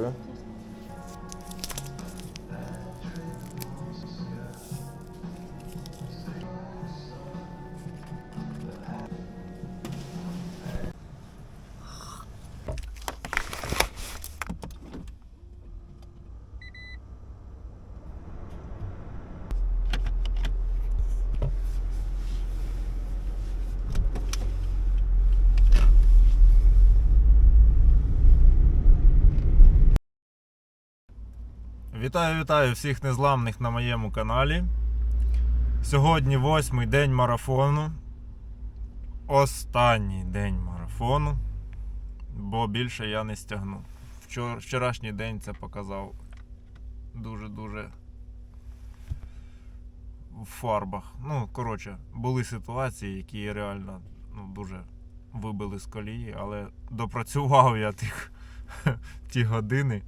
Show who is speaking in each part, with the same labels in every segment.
Speaker 1: Дякую. Вітаю, вітаю всіх незламних на моєму каналі. Сьогодні восьмий день марафону. Останній день марафону. Бо більше я не стягну. Вчор, вчорашній день це показав дуже-дуже в фарбах. Ну, коротше, були ситуації, які реально ну, дуже вибили з колії, але допрацював я тих, ті години.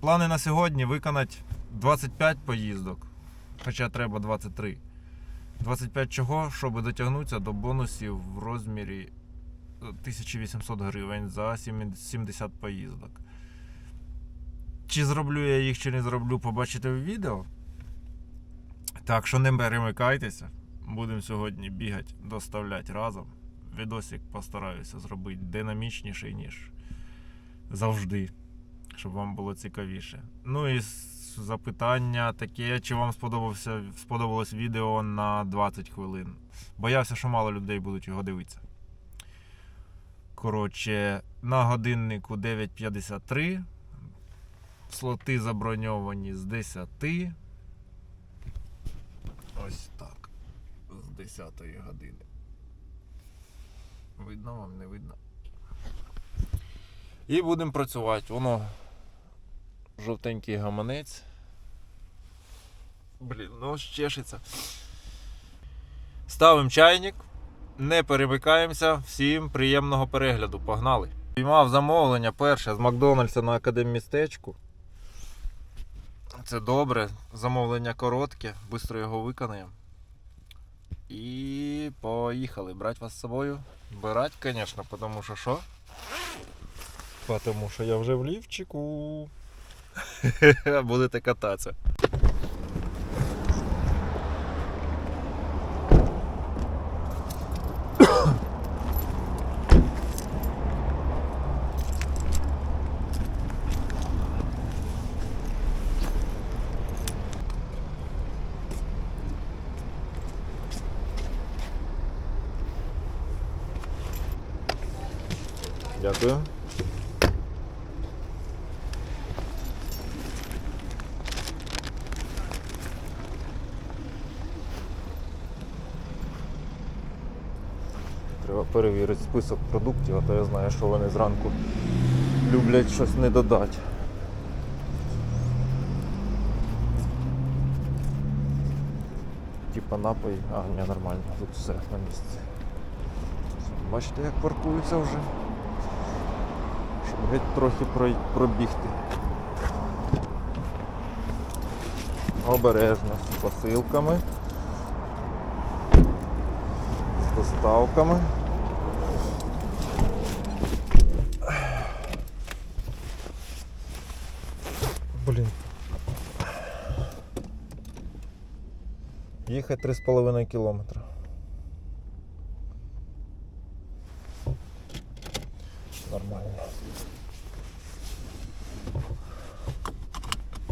Speaker 1: Плани на сьогодні виконати 25 поїздок, хоча треба 23. 25 чого, щоб дотягнутися до бонусів в розмірі е, 1800 гривень за 70 поїздок. Чи зроблю я їх, чи не зроблю, побачите в відео. Так що не перемикайтеся. Будемо сьогодні бігати, доставляти разом. Відосик постараюся зробити динамічніший, ніж завжди щоб вам було цікавіше. Ну і запитання таке, чи вам сподобався, сподобалось відео на 20 хвилин. Боявся, що мало людей будуть його дивитися. Коротше, на годиннику 9.53. Слоти заброньовані з 10. Ось так. З 10 години. Видно вам, не видно. І будемо працювати. Воно жовтенький гаманець. Блін, ну чешеться. Ставимо чайник, не перемикаємося. Всім приємного перегляду. Погнали. Піймав замовлення перше з Макдональдса на академмістечку. Це добре. Замовлення коротке, швидко його виконаємо. І поїхали. Брати вас з собою. Брати, звісно, тому що що? Потому що я вже в лівчику. Будете кататися. Дякую. Треба перевірити список продуктів, а то я знаю, що вони зранку люблять щось не додати. Типа напої, а ні, нормально, тут все на місці. Бачите, як паркуються вже. Щоб геть трохи пробігти. Обережно з посилками. З доставками. Їхати 3,5 кілометра. Нормально.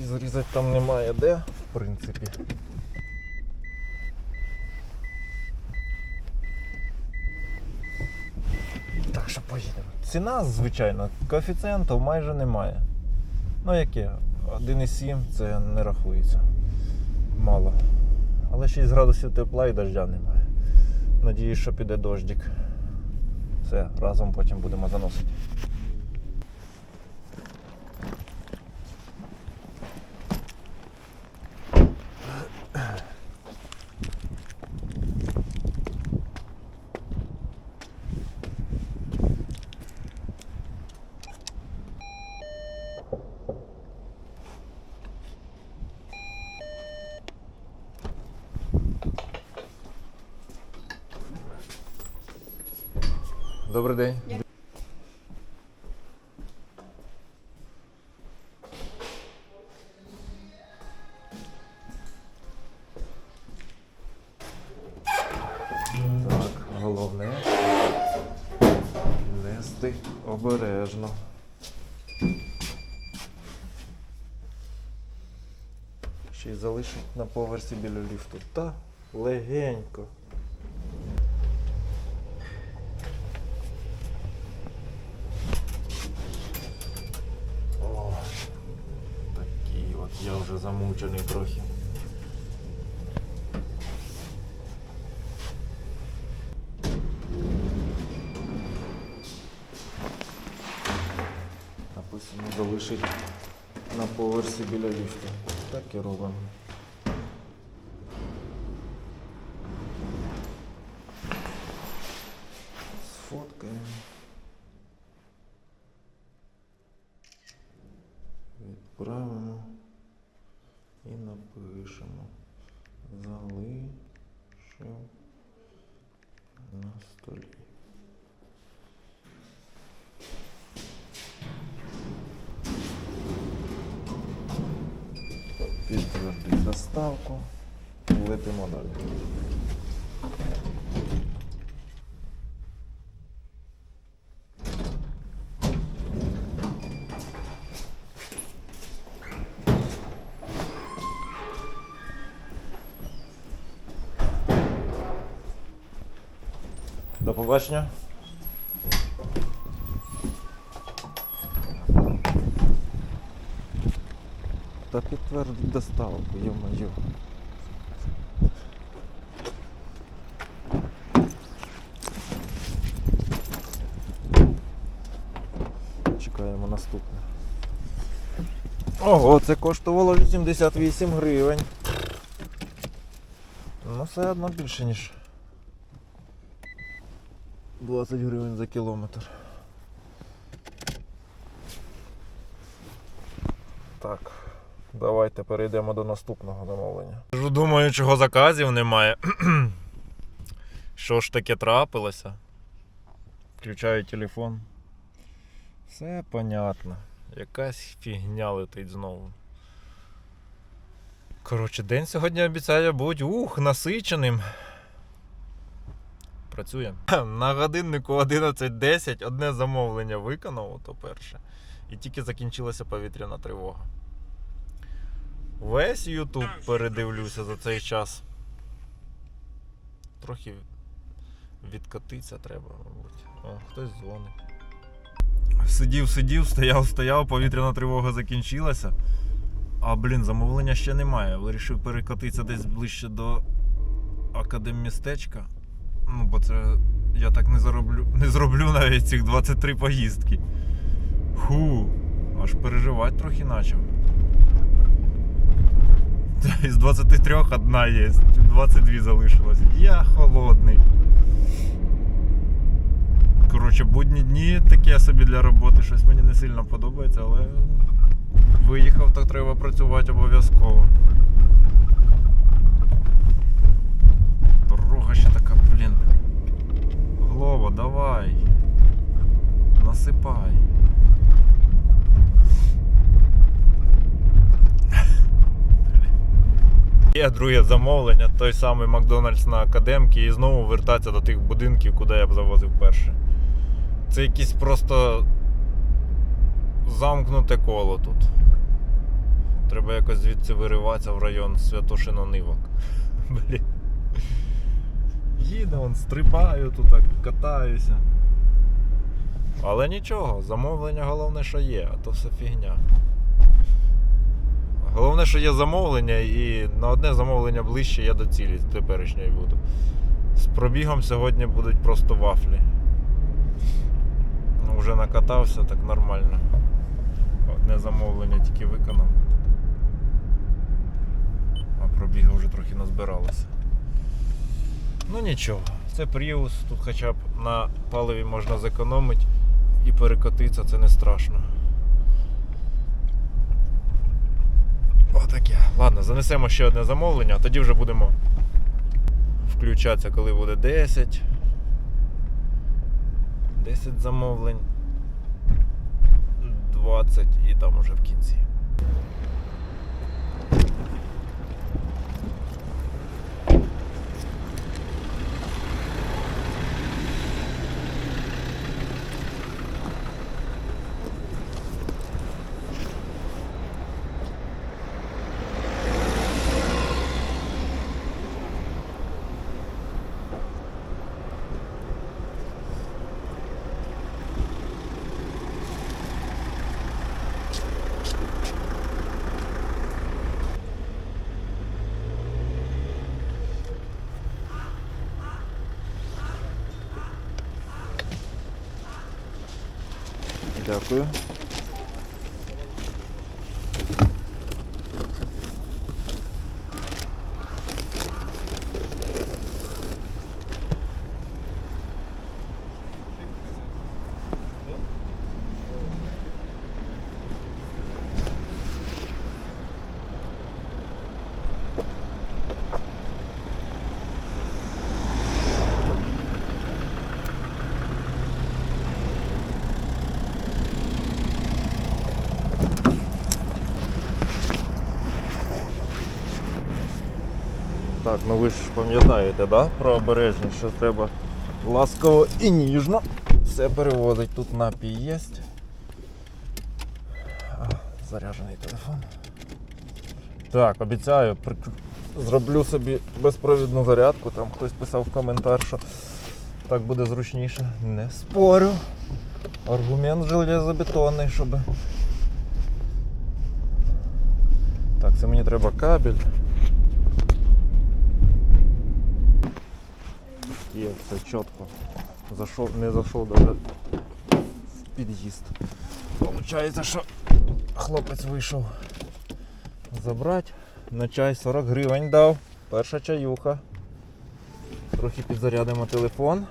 Speaker 1: І зарізати там немає де, в принципі. Так що поїдемо. Ціна, звичайно, коефіцієнту майже немає. Ну яке? 1,7 це не рахується. Мало. Але 6 градусів тепла і дождя немає. Надіюсь, що піде дождик. Все, разом потім будемо заносити. Добрий день. Так, головне нести обережно. Ще й залишить на поверсі біля ліфту. Та легенько. Я вже замучений трохи. Написано залишить на поверсі біля ліфту. Так і робимо. Сфоткаємо. Відправимо і напишемо. Залишив на столі. Підтвердити доставку. Летимо далі. До побачення. Та підтвердить доставку, йо-моє. Чекаємо наступне. Ого, це коштувало 88 гривень. Ну, все одно більше, ніж 20 гривень за кілометр. Так, давайте перейдемо до наступного замовлення. Думаю, чого заказів немає. Що ж таке трапилося? Включаю телефон. Все понятно. Якась фігня летить знову. Коротше, день сьогодні обіцяє бути ух, насиченим. Працює. На годиннику 11.10 одне замовлення виконав, то перше. І тільки закінчилася повітряна тривога. Весь YouTube передивлюся за цей час. Трохи відкатитися треба, мабуть. О, хтось дзвонить. Сидів, сидів, стояв, стояв, повітряна тривога закінчилася. А блін, замовлення ще немає. Вирішив перекатитися десь ближче до академмістечка. Ну, бо це я так не зароблю, не зроблю навіть цих 23 поїздки. Ху, аж переживати трохи почав. Із 23 одна є, 22 залишилось. Я холодний. Коротше, будні дні таке собі для роботи, щось мені не сильно подобається, але виїхав, то треба працювати обов'язково. Дорога ще така, блін. Глово, давай. Насипай. Є друге замовлення, той самий Макдональдс на Академці і знову вертатися до тих будинків, куди я б завозив перше. Це якесь просто замкнуте коло тут. Треба якось звідси вириватися в район Святошино-Нивок. Блін. Їду, он стрибаю тут, так, катаюся. Але нічого, замовлення головне, що є, а то все фігня. Головне, що є замовлення, і на одне замовлення ближче я до цілі теперішньої буду. З пробігом сьогодні будуть просто вафлі. Ну, вже накатався так нормально. Одне замовлення тільки виконав. А пробіги вже трохи назбиралося. Ну нічого, це Prius, тут хоча б на паливі можна зекономити і перекотитися, це не страшно. Отаке. Ладно, занесемо ще одне замовлення, а тоді вже будемо включатися, коли буде 10. 10 замовлень. 20 і там уже в кінці. Дякую. Так, ну ви ж пам'ятаєте, да? Про обережність, що треба ласково і ніжно. Все переводить. Тут напій є. Заряджений телефон. Так, обіцяю, зроблю собі безпровідну зарядку. Там хтось писав в коментар, що так буде зручніше. Не спорю. Аргумент железобетонний, щоб. Так, це мені треба кабель. Є, все чітко. Зайшов, не зайшов навіть в під'їзд. Получається, що хлопець вийшов забрати. На чай 40 гривень дав. Перша чаюха. Трохи підзарядимо телефон.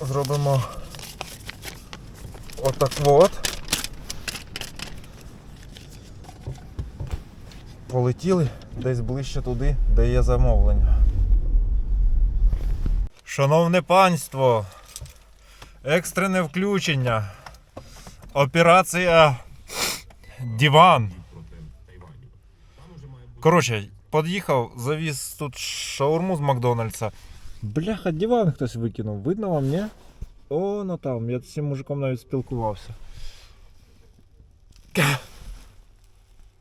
Speaker 1: Зробимо отак от. Полетіли десь ближче туди, де є замовлення. Шановне панство, екстрене включення. Операція Диван. Коротше, під'їхав, завіз тут шаурму з Макдональдса. Бляха, диван хтось викинув. Видно вам, ні? О, ну там, я з цим мужиком навіть спілкувався.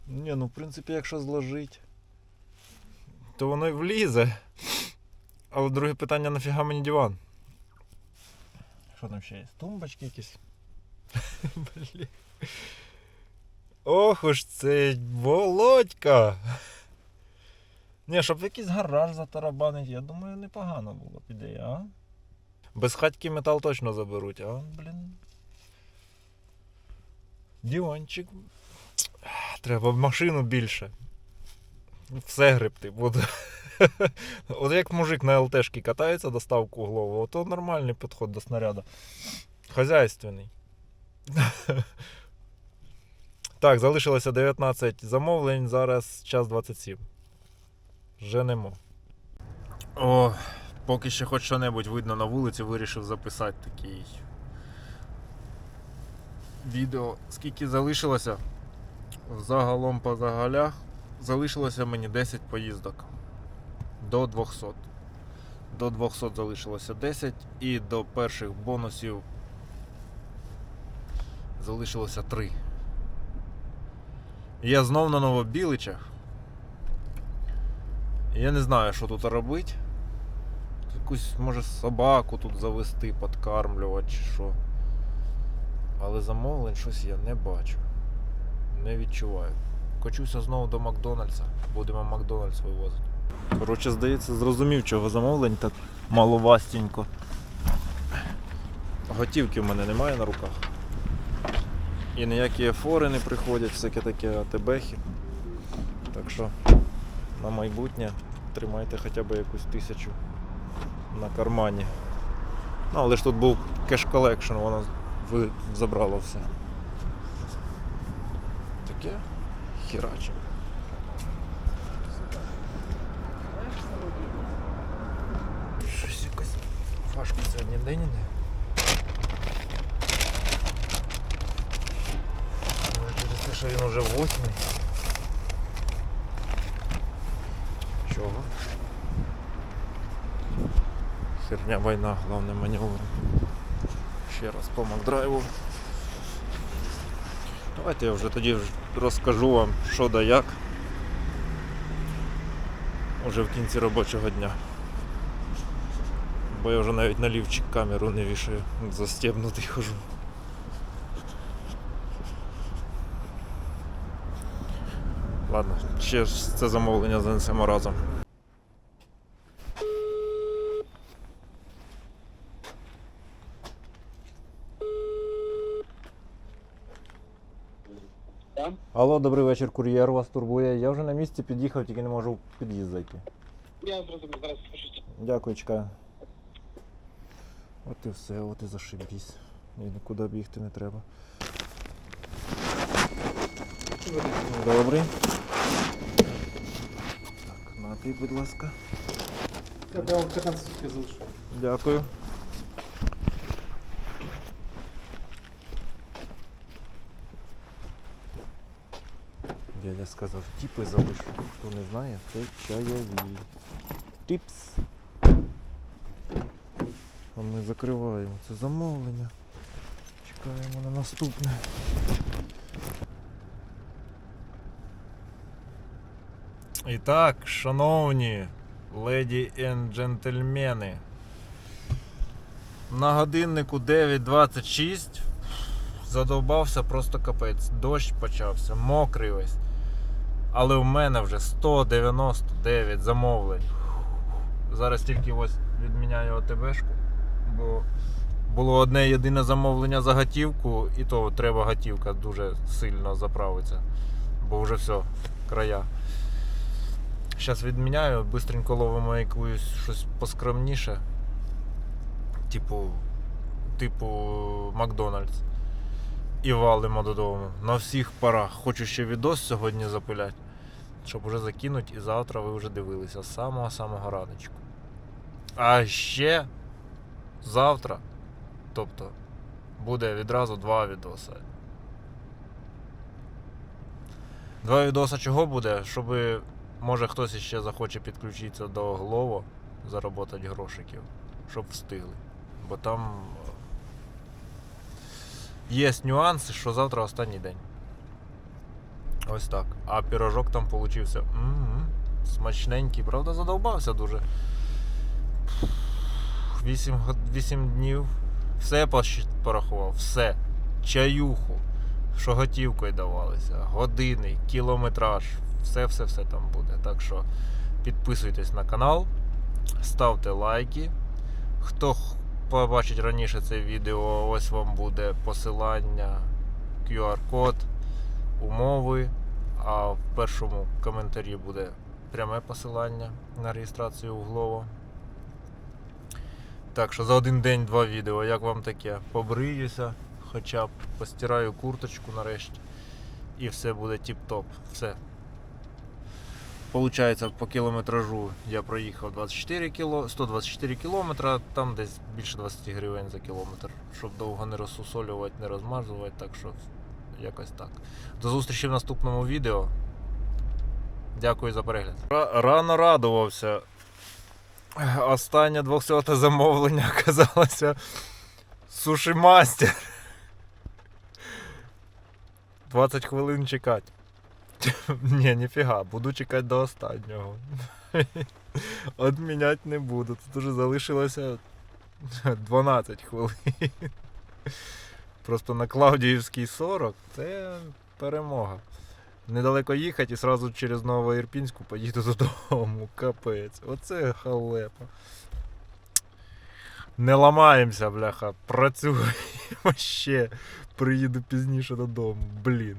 Speaker 1: Ні, ну в принципі, якщо зложить, то воно й влізе. Але друге питання, нафіга мені диван? Що там ще є? Тумбочки якісь? Блін. Ох уж цей Володька. Ні, щоб в якийсь гараж затарабанить, я думаю, непогано було б ідея, а? Без хатьки метал точно заберуть, а, блін. Диванчик. Треба машину більше. Все гребти буду. От як мужик на ЛТшки катається доставку углову, то нормальний підход до снаряду. Хазяйственний. Так, залишилося 19 замовлень, зараз час 27. Женемо. О, поки ще хоч що-небудь видно на вулиці, вирішив записати такий відео. Скільки залишилося? Загалом по загалях залишилося мені 10 поїздок до 200. До 200 залишилося 10 і до перших бонусів залишилося 3. Я знов на Новобіличах. Я не знаю, що тут робити. Якусь, може, собаку тут завести, подкармлювати чи що. Але замовлень щось я не бачу. Не відчуваю. Кочуся знову до Макдональдса. Будемо Макдональдс вивозити. Коротше, здається, зрозумів, чого замовлень так маловастенько. Готівки в мене немає на руках. І ніякі ефори не приходять, всяке таке АТБхи. Так що на майбутнє тримайте хоча б якусь тисячу на кармані. Ну, але ж тут був кеш колекшн, воно забрало все. Таке хераче. Щось якось важко сьогодні день іде. Може, що він уже восьмий. Чого? Херня війна, головне маневр. Ще раз по Макдрайву. Давайте я вже тоді розкажу вам, що да як. Уже в кінці робочого дня бо я вже навіть на лівчик камеру не вішаю, застебнутий хожу. Ладно, ще ж це замовлення занесемо разом. Алло, добрий вечір, кур'єр вас турбує. Я вже на місці під'їхав, тільки не можу в під'їзд зайти.
Speaker 2: Я зрозумів, зараз спишуся.
Speaker 1: Дякую, чекаю. От і все, от і зашибісь. І нікуди бігти не треба. Добрий. Так, напій, будь ласка.
Speaker 2: Я вам 15 сутки залишу.
Speaker 1: Дякую. Дядя сказав, тіпи залишу. Хто не знає, це чайові. Тіпс. А ми закриваємо це замовлення. Чекаємо на наступне. І так, шановні леді і джентльмени. На годиннику 9.26 задовбався просто капець. Дощ почався, мокрий весь. Але в мене вже 199 замовлень. Зараз тільки ось відміняю ОТБшку, бо було одне єдине замовлення за готівку, і то треба готівка дуже сильно заправитися. Бо вже все, края. Зараз відміняю, бистренько ловимо якусь щось поскромніше. Типу. Типу Макдональдс. І валимо додому. На всіх парах. Хочу ще відос сьогодні запиляти, щоб вже закинуть і завтра ви вже дивилися з самого-самого раночку. А ще завтра, тобто, буде відразу два відоси. Два відоса чого буде? Щоб може хтось іще захоче підключитися до Глово, заробити грошиків, щоб встигли. Бо там е, є нюанси, що завтра останній день. Ось так. А пірожок там получився. м Смачненький, правда, задовбався дуже. 8, 8 днів. Все порахував, все. Чаюху, що готівкою давалися, години, кілометраж, все-все-все там буде. Так що підписуйтесь на канал, ставте лайки. Хто побачить раніше це відео, ось вам буде посилання, QR-код, умови. А в першому коментарі буде пряме посилання на реєстрацію Glovo. Так що за один день два відео. Як вам таке? Побриюся, хоча б постираю курточку нарешті. І все буде тіп-топ. Все. Получається, по кілометражу я проїхав 24 кіло, 124 кілометра, там десь більше 20 гривень за кілометр, щоб довго не розсусолювати, не розмазувати, так що якось так. До зустрічі в наступному відео. Дякую за перегляд. Рано радувався. Останнє 200 замовлення оказалося суші мастер. 20 хвилин чекати. Ні, ніфіга, буду чекати до останнього. Отміняти не буду. Тут уже залишилося 12 хвилин. Просто на Клаудіївській 40 це перемога. Недалеко їхати і одразу через Новоірпінську поїду додому. Капець. Оце халепа. Не ламаємося, бляха. Працюємо ще. Приїду пізніше додому. Блін.